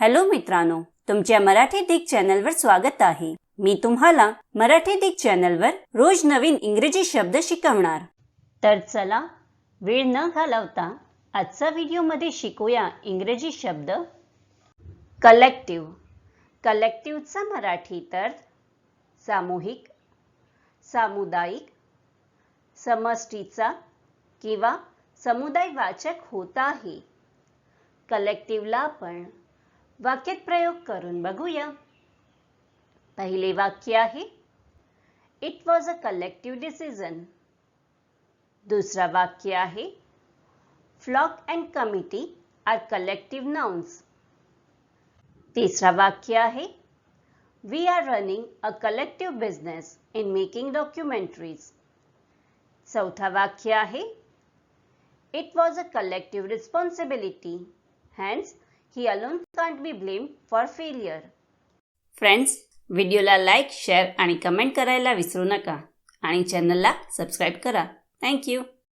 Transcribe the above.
Hello मित्रांनो तुमच्या मराठी दिग चॅनलवर स्वागत आहे. मी तुम्हाला मराठी दिग चॅनलवर रोज नवीन इंग्रजी शब्द शिकवणार. तर चला वेळ न घालवता आजचा व्हिडिओमध्ये शिकूया इंग्रजी शब्द. कलेक्टिव्ह. कलेक्टिव्हचा मराठी तर सामूहिक सामुदायिक समष्टीचा किंवा समुदायवाचक होत आहे. कलेक्टिव्हला आपण वाक्यात प्रयोग करून बघूया. पहिले वाक्य आहे it was a collective decision दुसरा वाक्य आहे flock and committee are collective nouns तिसरा वाक्य आहे we are running a collective business in making documentaries चौथा वाक्य आहे it was a collective responsibility hence he alone can't be blame for failure friends व्हिडिओला लाईक शेअर आणि comment करायला विसरू नका. आणि चॅनलला सबस्क्राईब करा. थँक्यू